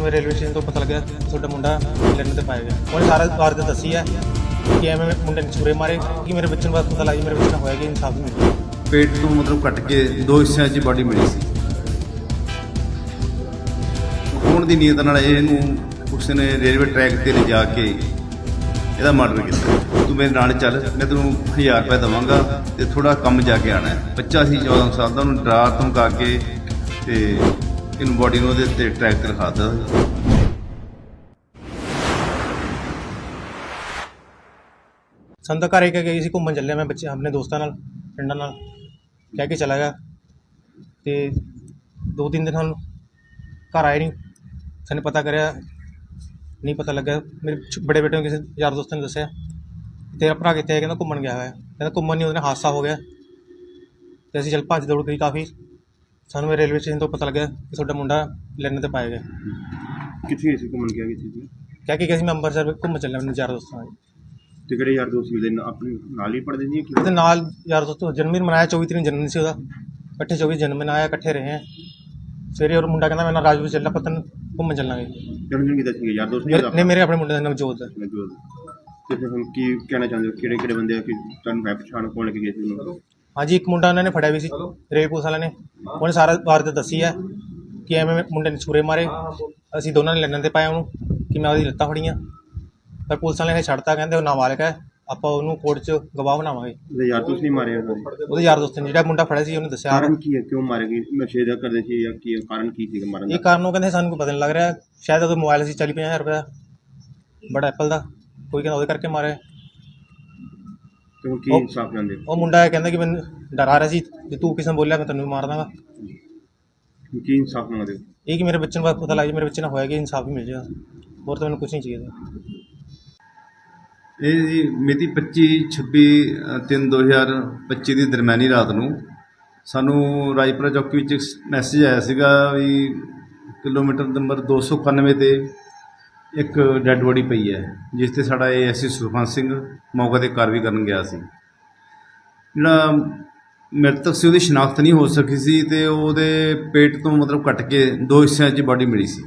ਸਾਨੂੰ railway station ਤੋਂ ਪਤਾ ਲੱਗਿਆ ਕਿ ਤੁਹਾਡਾ ਮੁੰਡਾ ਲੰਡਨ ਤੇ ਪਾਇਆ ਗਿਆ। ਉਹਨੇ ਸਾਰਾ ਵਾਰਦਾਤ ਦੱਸੀ ਹੈ ਕਿ ਐਵੇਂ ਮੁੰਡੇ ਨੇ ਛੁਰੇ ਮਾਰੇ, ਕਿ ਮੇਰੇ ਬੱਚੇ ਨੂੰ ਬਾਅਦ ਪਤਾ ਲੱਗ ਮੇਰੇ ਬੱਚੇ ਨਾਲ ਹੋਇਆ ਕਿ ਇਨਸਾਫ ਮਿਲਿਆ ਪੇਟ ਤੋਂ ਮਤਲਬ ਕੱਟ ਕੇ ਦੋ ਹਿੱਸਿਆਂ 'ਚ ਬਾਡੀ ਮਿਲੀ ਸੀ। ਖੂਨ ਦੀ ਨੀਅਤ ਨਾਲ ਇਹਨੂੰ ਉਸ ਨੇ ਰੇਲਵੇ ਟਰੈਕ ਤੇ ਲਿਜਾ ਕੇ ਇਹਦਾ ਮਰਡਰ ਕੀਤਾ। ਤੂੰ ਮੇਰੇ ਨਾਲ ਚੱਲ, ਮੈਂ ਤੈਨੂੰ 1000 ਰੁਪਏ ਦਵਾਂਗਾ ਤੇ ਥੋੜਾ ਕੰਮ ਜਾ ਕੇ ਆਣਾ ਹੈ। ਬੱਚਾ ਸੀ 14 ਸਾਲ ਦਾ ਉਹਨੂੰ ਡਰਾ ਧਮਕਾ ਕੇ ਤੇ ਇਹਨੂੰ ਬਾਡੀ ਨੂੰ ਉਹਦੇ ਤੇ ਟਰੈਕ ਤੇ ਰਖਾ ਦਿੱਤਾ ਸਾਨੂੰ ਤਾਂ ਘਰੇ ਗਈ ਸੀ, ਘੁੰਮਣ ਚੱਲਿਆ ਮੈਂ ਬੱਚੇ ਆਪਣੇ ਦੋਸਤਾਂ ਨਾਲ ਫਰੈਂਡਾਂ ਨਾਲ। ਕਹਿ ਕੇ ਚਲਾ ਗਿਆ। ਤੇ ਦੋ ਤਿੰਨ ਦਿਨ ਸਾਨੂੰ ਘਰ ਆਏ ਨਹੀਂ। ਸਾਨੂੰ ਪਤਾ ਕਰਿਆ, ਨਹੀਂ ਪਤਾ ਲੱਗਾ ਮੇਰੇ ਬੜੇ ਬੇਟੇ ਨੂੰ ਕਿਸੇ ਯਾਰ ਦੋਸਤ ਨੇ ਦੱਸਿਆ। ਤੇਰਾ ਭਰਾ ਕਿੱਥੇ ਹੈ? ਕਹਿੰਦਾ ਘੁੰਮਣ ਗਿਆ ਹੋਇਆ। ਕਹਿੰਦਾ ਘੁੰਮਣ ਨਹੀਂ, ਉਹਦੇ ਨਾਲ ਹਾਦਸਾ ਹੋ ਗਿਆ। ਤੇ ਅਸੀਂ ਚੱਲ ਭੱਜ ਦੌੜ ਕਰੀ ਕਾਫੀ। ਸਾਨੂੰ ਇਹ ਰੇਲਵੇ ਸਟੇਸ਼ਨ ਤੋਂ ਪਤਾ ਲੱਗਾ ਕਿ ਤੁਹਾਡਾ ਮੁੰਡਾ ਲੰਡਨ ਤੇ ਪਾਇਆ ਗਿਆ। ਕਿੱਥੇ ਗਏ ਸੀ ਘੁੰਮਣ ਗਿਆ ਕਿੱਥੇ ਸੀ? ਕਹਿ ਕੇ ਗਿਆ ਸੀ ਮੈਂ ਅੰਮ੍ਰਿਤਸਰ ਘੁੰਮਣ ਚੱਲਿਆ ਆਪਣੇ ਯਾਰ ਦੋਸਤਾਂ ਨਾਲ। ਤੇ ਕਿਹੜੇ ਯਾਰ ਦੋਸਤ ਮਿਲਦੇ ਨੇ ਆਪਣੇ ਨਾਲ ਹੀ ਪੜਦੇ ਕਿ ਉਹਦੇ ਨਾਲ ਯਾਰ ਦੋਸਤੋ ਜਨਮ ਦਿਨ ਮਨਾਇਆ 24 ਤਰੀਕ ਨੂੰ ਜਨਮ ਦਿਨ ਸੀ ਉਹਦਾ। ਇਕੱਠੇ 24 ਜਨਮ ਦਿਨ ਆਇਆ ਇਕੱਠੇ ਰਹੇ ਹੈ। ਸਵੇਰੇ ਉਹ ਮੁੰਡਾ ਕਹਿੰਦਾ ਮੈਂ ਨਾਲ ਰਾਜਪੁਰ ਚੱਲਣਾ ਪਤਨ ਘੁੰਮਣ ਚੱਲਾਂਗੇ। ਜਨਮ ਦਿਨ ਕਿਦਾਂ ਸੀ? ਯਾਰ ਦੋਸਤ ਨਹੀਂ ਨਹੀਂ ਮੇਰੇ ਆਪਣੇ ਮੁੰਡੇ ਦਾ ਨਾਮ ਜੋਤ ਹੈ। ਤੇ ਫਿਰ ਹੁਣ ਕੀ ਕਹਿਣਾ ਚਾਹੁੰਦੇ ਹੋ? ਕਿਹੜੇ ਕਿਹੜੇ ਬੰਦੇ ਆ ਕਿ ਤੁਹਾਨੂੰ ਹੈ ਪਛਾਣ ਕੋਣ ਲੈ ਕੇ ਗਏ ਸੀ ਉਹਨੂੰ? ਹਾਂਜੀ ਇੱਕ ਮੁੰਡਾ ਉਹਨਾਂ ਨੇ ਫੜਿਆ ਵੀ ਸੀ ਰੇਲ ਪੁਲਿਸ ਵਾਲਿਆਂ ਨੇ। ਉਹਨੇ ਸਾਰਾ ਵਾਰਦਾਤ ਦੱਸੀ ਹੈ ਕਿ ਐਵੇਂ ਮੁੰਡੇ ਨੇ ਛੁਰੇ ਮਾਰੇ। ਅਸੀਂ ਦੋਨਾਂ ਨੇ ਲੰਡਨ ਤੇ ਪਾਇਆ ਉਹਨੂੰ ਕਿ ਮੈਂ ਉਹਦੀ ਲੱਤਾਂ ਫੜੀਆਂ। ਪਰ ਪੁਲਿਸ ਵਾਲਿਆਂ ਨੇ ਛੱਡਤਾ ਕਹਿੰਦੇ ਉਹ ਨਾਬਾਲਗ ਹੈ। ਆਪਾਂ ਉਹਨੂੰ ਕੋਰਟ 'ਚ ਗਵਾਹ ਬਣਾਵਾਂਗੇ। ਉਹਦੇ ਯਾਰ ਦੋਸਤ ਨਹੀਂ ਮਾਰੇ ਉਹਨਾਂ ਨੇ ਉਹਦੇ ਯਾਰ ਦੋਸਤ ਨੇ ਜਿਹੜਾ ਮੁੰਡਾ ਫੜਿਆ ਸੀ ਉਹਨੇ ਦੱਸਿਆ। ਕਾਰਨ ਕੀ ਹੈ? ਕਿਉਂ ਮਾਰੇ ਗਏ? ਨਸ਼ੇ ਦਾ ਕਰਦੇ ਸੀ ਜਾਂ ਕੀ ਕਾਰਨ ਕੀ ਸੀਗਾ ਮਾਰਨ ਇਹ ਦਾ ਕਾਰਨ ਉਹ ਕਹਿੰਦੇ ਸਾਨੂੰ ਕੋਈ ਪਤਾ ਨਹੀਂ ਲੱਗ ਰਿਹਾ। ਸ਼ਾਇਦ ਉਹਦਾ ਮੋਬਾਈਲ ਸੀ 40 ਹਜ਼ਾਰ ਰੁਪਏ ਦਾ ਬੜਾ ਐਪਲ ਦਾ। ਕੋਈ ਕਹਿੰਦਾ ਉਹਦੇ ਕਰਕੇ ਮਾਰਿਆ। ਤੇ ਹੁਣ ਕੀ ਉਹ- ਇਨਸਾਫ ਜਾਂਦੇ ਉਹ ਮੁੰਡਾ ਇਹ ਕਹਿੰਦਾ ਕਿ ਮੈਨੂੰ ਡਰਾ ਰਿਹਾ ਸੀ ਜੇ ਤੂੰ ਕਿਸੇ ਨੂੰ ਬੋਲਿਆ ਮੈਂ ਤੈਨੂੰ ਵੀ ਮਾਰ ਦਾਂਗਾ। ਕੀ ਇਨਸਾਫ ਮੰਗਦੇ ਹੋ? ਇਹ ਕਿ ਮੇਰੇ ਬੱਚੇ ਨੂੰ ਪਤਾ ਲੱਗ ਗਿਆ ਮੇਰੇ ਬੱਚੇ ਨਾਲ ਹੋਇਆ ਕਿ ਇਨਸਾਫ ਹੀ ਮਿਲ ਜਾਏਗਾ। ਹੋਰ ਤਾਂ ਮੈਨੂੰ ਕੁਝ ਨਹੀਂ ਚਾਹੀਦਾ। ਇਹ ਜੀ ਮਿਤੀ 25 26 3 2025 ਦੀ ਦਰਮਿਆਨੀ ਰਾਤ ਨੂੰ ਸਾਨੂੰ ਰਾਜਪੁਰਾ ਚੌਕੀ ਵਿੱਚ ਇੱਕ ਮੈਸੇਜ ਆਇਆ ਸੀਗਾ ਵੀ ਕਿਲੋਮੀਟਰ ਨੰਬਰ 291 ਤੇ ਇੱਕ ਡੈੱਡ ਬੋਡੀ ਪਈ ਹੈ, ਜਿਸ ਤੇ ਸਾਡਾ ਏਐਸਸੀ ਸੁਖਵੰਤ ਸਿੰਘ ਮੌਕੇ ਤੇ ਕਾਰਵਾਈ ਕਰਨ ਗਿਆ ਸੀ। ਜਿਹੜਾ ਮ੍ਰਿਤਕ ਸੀ, ਉਹਦੀ ਸ਼ਨਾਖਤ ਨਹੀਂ ਹੋ ਸਕੀ ਸੀ ਤੇ ਉਹਦੇ ਪੇਟ ਤੋਂ ਮਤਲਬ ਕੱਟ ਕੇ ਦੋ ਹਿੱਸਿਆਂ 'ਚ ਬਾਡੀ ਮਿਲੀ ਸੀ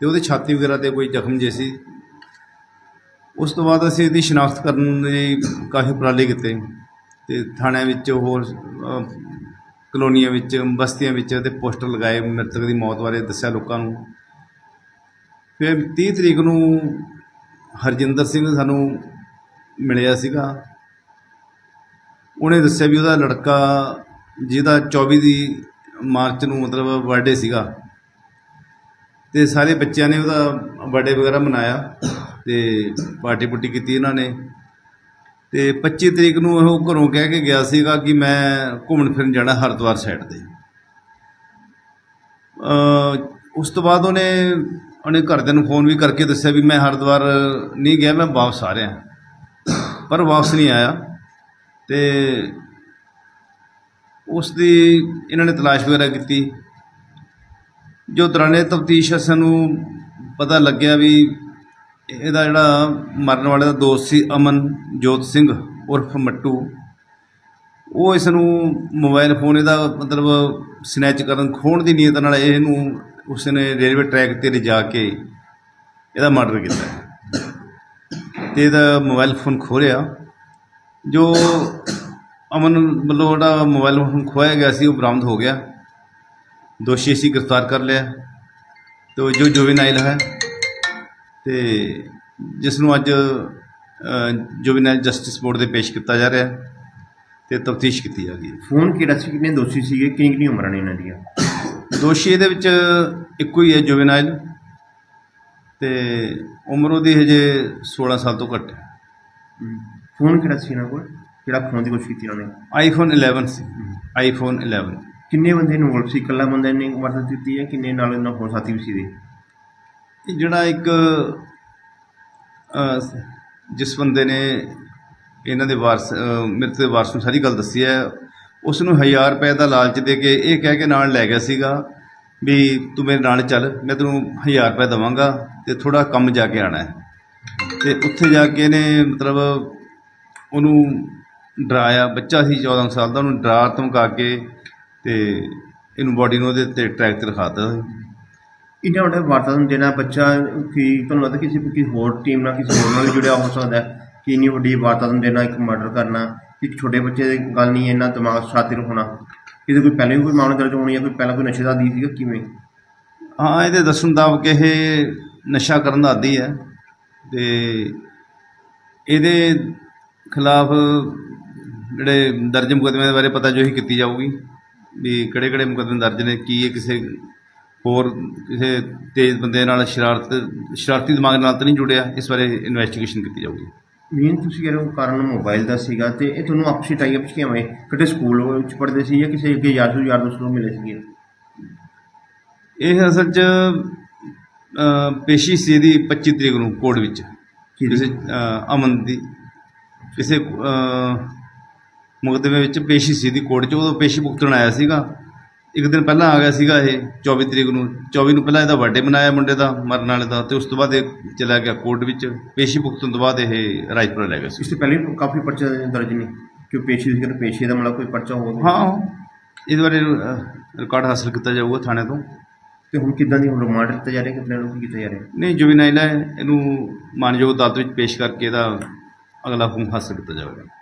ਤੇ ਉਹਦੇ ਛਾਤੀ ਵਗੈਰਾ ਤੇ ਕੋਈ ਜ਼ਖਮ ਜੇ ਸੀ। ਉਸ ਤੋਂ ਬਾਅਦ ਅਸੀਂ ਇਹਦੀ ਸ਼ਨਾਖਤ ਕਰਨ ਲਈ ਕਾਫੀ ਉਪਰਾਲੇ ਕੀਤੇ ਤੇ ਥਾਣਿਆਂ ਵਿੱਚ ਹੋਰ ਕਲੋਨੀਆਂ ਵਿੱਚ, ਬਸਤੀਆਂ ਵਿੱਚ ਤੇ ਪੋਸਟਰ ਲਗਾਏ ਮ੍ਰਿਤਕ ਦੀ ਮੌਤ ਬਾਰੇ ਦੱਸਿਆ ਲੋਕਾਂ ਨੂੰ। ਫਿਰ 30 ਤਰੀਕ ਨੂੰ ਹਰਜਿੰਦਰ ਸਿੰਘ ਸਾਨੂੰ ਮਿਲਿਆ ਸੀਗਾ। ਉਹਨੇ ਦੱਸਿਆ ਵੀ ਉਹਦਾ ਲੜਕਾ ਜਿਹਦਾ 24 ਦੀ ਮਾਰਚ ਨੂੰ ਮਤਲਬ ਬਰਥਡੇ ਸੀਗਾ। ਤੇ ਸਾਰੇ ਬੱਚਿਆਂ ਨੇ ਉਹਦਾ ਬਰਥਡੇ ਵਗੈਰਾ ਮਨਾਇਆ ਤੇ ਪਾਰਟੀ ਪੁੱਟੀ ਕੀਤੀ ਇਹਨਾਂ ਨੇ। ਤੇ 25 ਤਰੀਕ ਨੂੰ ਉਹ ਘਰੋਂ ਕਹਿ ਕੇ ਗਿਆ ਸੀਗਾ ਕਿ ਮੈਂ ਘੁੰਮਣ ਫਿਰਨ ਜਾਣਾ ਹਰਿਦੁਆਰ ਸਾਈਡ ਤੇ। ਉਸ ਤੋਂ ਬਾਅਦ ਉਹਨੇ ਉਹਨੇ ਘਰਦਿਆਂ ਨੂੰ ਫੋਨ ਵੀ ਕਰਕੇ ਦੱਸਿਆ ਵੀ ਮੈਂ ਹਰਿਦੁਆਰ ਨਹੀਂ ਗਿਆ, ਮੈਂ ਵਾਪਸ ਆ ਰਿਹਾ। ਪਰ ਵਾਪਸ ਨਹੀਂ ਆਇਆ। ਤੇ ਉਸ ਦੀ ਇਹਨਾਂ ਨੇ ਤਲਾਸ਼ ਵਗੈਰਾ ਕੀਤੀ। ਜੋ ਦੌਰਾਨੇ ਤਫਤੀਸ਼ ਸਾਨੂੰ ਪਤਾ ਲੱਗਿਆ ਵੀ ਇਹਦਾ ਜਿਹੜਾ ਮਰਨ ਵਾਲੇ ਦਾ ਦੋਸਤ ਸੀ ਅਮਨ ਜੋਤ ਸਿੰਘ ਉਰਫ ਮੱਟੂ। ਉਹ ਇਸ ਨੂੰ ਮੋਬਾਈਲ ਫੋਨ ਇਹਦਾ ਮਤਲਬ ਸਨੈਚ ਕਰਨ ਖੋਣ ਦੀ ਨੀਅਤ ਨਾਲ ਇਹਨੂੰ ਉਸ ਨੇ ਰੇਲਵੇ ਟਰੈਕ ਤੇ ਲਿਜਾ ਕੇ ਇਹਦਾ ਮਰਡਰ ਕੀਤਾ। ਤੇ ਇਹਦਾ ਮੋਬਾਈਲ ਫੋਨ ਖੋਲਿਆ ਜੋ ਅਮਨ ਵੱਲੋਂ ਜਿਹੜਾ ਮੋਬਾਈਲ ਫੋਨ ਖੋਇਆ ਗਿਆ ਸੀ, ਉਹ ਬਰਾਮਦ ਹੋ ਗਿਆ। ਦੋਸ਼ੀ ਅਸੀਂ ਗ੍ਰਿਫਤਾਰ ਕਰ ਲਿਆ। ਤੇ ਜੋ ਜੁਵੇਨਾਈਲ ਹੈ, ਤੇ ਜਿਸ ਨੂੰ ਅੱਜ ਜੁਵੇਨਾਈਲ ਜਸਟਿਸ ਬੋਰਡ ਦੇ ਪੇਸ਼ ਕੀਤਾ ਜਾ ਰਿਹਾ। ਹੈ ਤੇ ਤਫਤੀਸ਼ ਕੀਤੀ ਜਾ ਰਹੀ ਹੈ ਫੋਨ ਕਿਹੜਾ ਸੀ? ਕਿੰਨੇ ਦੋਸ਼ੀ ਸੀਗੇ? ਕਿੰਨੀ ਕਿੰਨੀ ਉਮਰਾਂ ਨੇ ਇਹਨਾਂ ਦੀਆਂ? ਦੋਸ਼ੀ ਇਹਦੇ ਵਿੱਚ ਇੱਕੋ ਹੀ ਹੈ ਜੁਵੇਨਾਈਲ ਤੇ ਉਮਰ ਉਹਦੀ ਹਜੇ 16 ਸਾਲ ਤੋਂ ਘੱਟ ਹੈ। ਫੋਨ ਕਿਹੜਾ ਸੀ ਇਹਨਾਂ ਕੋਲ? ਜਿਹੜਾ ਖੋਣ ਦੀ ਕੋਸ਼ਿਸ਼ ਕੀਤੀ ਉਹਨਾਂ? ਨੇ ਆਈਫੋਨ 11 ਸੀ। ਆਈਫੋਨ 11 ਕਿੰਨੇ ਬੰਦੇ ਇਨਵੋਲਵ ਸੀ? ਇਕੱਲਾ ਬੰਦਾ ਨੇ ਵਾਰਦਾਤ ਕੀਤੀ ਹੈ ਕਿੰਨੇ ਨਾਲ ਇਹਨਾਂ ਹੋਰ ਸਾਥੀ ਵੀ ਸੀ ਦੇ ਇਹ ਜਿਹੜਾ ਇੱਕ ਜਿਸ ਬੰਦੇ ਨੇ ਇਹਨਾਂ ਦੇ ਵਾਰਸ ਅਹ, ਮ੍ਰਿਤਕ ਦੇ ਵਾਰਸ ਨੂੰ ਸਾਰੀ ਗੱਲ ਦੱਸੀ ਹੈ। ਉਸ ਨੂੰ 1000 ਰੁਪਏ ਦਾ ਲਾਲਚ ਦੇ ਕੇ ਇਹ ਕਹਿ ਕੇ ਨਾਲ ਲੈ ਗਿਆ ਸੀਗਾ ਵੀ ਤੂੰ ਮੇਰੇ ਨਾਲ ਚੱਲ ਮੈਂ ਤੈਨੂੰ 1000 ਰੁਪਏ ਦਵਾਂਗਾ ਤੇ ਥੋੜਾ ਕੰਮ ਜਾ ਕੇ ਆਣਾ ਹੈ। ਤੇ ਉੱਥੇ ਜਾ ਕੇ ਇਹਨੇ ਮਤਲਬ ਉਹਨੂੰ ਡਰਾਇਆ। ਬੱਚਾ ਸੀ 14 ਸਾਲ ਦਾ ਉਹਨੂੰ ਡਰਾ ਧਮਕਾ ਕੇ ਤੇ ਇਹਨੂੰ ਬਾਡੀ ਨੂੰ ਉਹਦੇ ਤੇ ਟਰੈਕ ਤੇ ਰਖਾ ਦਿੱਤਾ। ਇੰਨਾ ਵੱਡਾ ਵਾਰਤਾ ਨੂੰ ਦੇਣਾ ਬੱਚਾ ਕਿ ਤੁਹਾਨੂੰ ਲੱਗਦਾ ਕਿਸੇ ਕਿਸੇ ਹੋਰ ਟੀਮ ਨਾਲ ਕਿਸੇ ਹੋਰ ਨਾਲ ਵੀ ਜੁੜਿਆ ਹੋ ਸਕਦਾ ਹੈ? ਕਿ ਇੰਨੀ ਵੱਡੀ ਵਾਰਦਾਤ ਨੂੰ ਦੇਣਾ, ਇੱਕ ਮਰਡਰ ਕਰਨਾ, ਇੱਕ ਛੋਟੇ ਬੱਚੇ ਦੀ ਗੱਲ ਨਹੀਂ, ਇੰਨਾ ਦਿਮਾਗ ਸ਼ਾਤਿਰ ਹੋਣਾ। ਇਹਦੇ ਕੋਈ ਪਹਿਲਾਂ ਵੀ ਕੋਈ ਮਾਮਲਾ ਦਰਜ ਹੋਣੀ ਹੈ ਕੋਈ ਪਹਿਲਾਂ ਕੋਈ ਨਸ਼ੇ ਦਾ ਦੀ ਸੀਗਾ, ਕਿਵੇਂ? ਹਾਂ, ਇਹਦੇ ਦੱਸਣ ਦਾ ਕਿ ਇਹ ਨਸ਼ਾ ਕਰਨ ਦਾ ਆਦੀ ਹੈ ਤੇ ਇਹਦੇ ਖਿਲਾਫ ਜਿਹੜੇ ਦਰਜ ਮੁਕੱਦਮਿਆਂ ਦੇ ਬਾਰੇ ਪਤਾ ਜੋ ਹੀ ਕੀਤੀ ਜਾਊਗੀ ਵੀ ਕਿਹੜੇ ਕਿਹੜੇ ਮੁਕੱਦਮੇ ਦਰਜ ਨੇ, ਕੀ ਇਹ ਕਿਸੇ ਹੋਰ ਕਿਸੇ ਤੇਜ਼ ਬੰਦੇ ਨਾਲ ਸ਼ਰਾਰਤ, ਸ਼ਰਾਰਤੀ ਦਿਮਾਗ ਨਾਲ ਤਾਂ ਨਹੀਂ ਜੁੜਿਆ, ਇਸ ਬਾਰੇ ਇਨਵੈਸਟੀਗੇਸ਼ਨ ਕੀਤੀ ਜਾਊਗੀ। ਮੀਨ ਤੁਸੀਂ ਹੋ ਕਾਰਨ ਮੋਬਾਈਲ ਦਾ ਸੀਗਾ ਤੇ ਇਹ ਤੁਹਾਨੂੰ ਆਪਸੀ ਟਾਈ ਅਪਸ ਕਿਵੇਂ ਕਿਤੇ ਸਕੂਲ ਵਿੱਚ ਪੜ੍ਹਦੇ ਸੀ ਜਾਂ ਕਿਸੇ ਅੱਗੇ ਯਾਰ ਤੋਂ ਯਾਰ ਦੋਸਤ ਨੂੰ ਮਿਲੇ ਸੀਗੇ? ਇਹ ਅਸਲ 'ਚ ਅ, ਪੇਸ਼ੀ ਸੀ ਇਹਦੀ 25 ਤਰੀਕ ਨੂੰ ਕੋਰਟ ਵਿੱਚ। ਕਿਸੇ ਅ, ਅਮਨ ਦੀ। ਕਿਸੇ ਅ, ਮੁਕੱਦਮੇ ਵਿੱਚ ਪੇਸ਼ੀ ਸੀ ਦੀ ਕੋਰਟ 'ਚ ਉਦੋਂ ਪੇਸ਼ੀ ਭੁਗਤਣ ਆਇਆ ਸੀਗਾ। ਇੱਕ ਦਿਨ ਪਹਿਲਾਂ ਆ ਗਿਆ ਸੀਗਾ ਇਹ 24 ਤਰੀਕ ਨੂੰ। 24 ਨੂੰ ਪਹਿਲਾਂ ਇਹਦਾ ਬਰਥਡੇ ਮਨਾਇਆ ਮੁੰਡੇ ਦਾ ਮਰਨ ਵਾਲੇ ਦਾ ਤੇ ਉਸ ਤੋਂ ਬਾਅਦ ਇਹ ਚਲਾ ਗਿਆ ਕੋਰਟ ਵਿੱਚ। ਪੇਸ਼ੀ ਭੁਗਤਣ ਤੋਂ ਬਾਅਦ ਇਹ ਰਾਜਪੁਰਾ ਲੈ ਗਿਆ ਸੀ। ਇਸ ਤੋਂ ਪਹਿਲੇ ਵੀ ਕਾਫੀ ਪਰਚੇ ਦਰਜ ਨੇ ਕਿ ਪੇਸ਼ੀ ਸੀ ਕਿ ਪੇਸ਼ੀ ਦਾ ਮਤਲਬ ਕੋਈ ਪਰਚਾ ਹੋ ਹਾਂ ਇਹਦੇ ਬਾਰੇ ਰਿਕਾਰਡ ਹਾਸਲ ਕੀਤਾ ਜਾਊਗਾ ਥਾਣੇ ਤੋਂ। ਤੇ ਹੁਣ ਕਿੱਦਾਂ ਦੀ ਹੁਣ ਰਿਮਾਂਡ ਦਿੱਤਾ ਜਾ ਰਿਹਾ ਕਿ ਆਪਣੇ ਨੂੰ ਕੀ ਕੀਤਾ ਜਾ ਰਿਹਾ? ਨਹੀਂ ਜੁਵੀਨਾਈਲ ਹੈ ਇਹਨੂੰ ਮਾਨਯੋਗ ਅਦਾਲਤ ਵਿੱਚ ਪੇਸ਼ ਕਰਕੇ ਇਹਦਾ ਅਗਲਾ ਹੁਕਮ ਹਾਸਲ ਕੀਤਾ ਜਾਵੇਗਾ।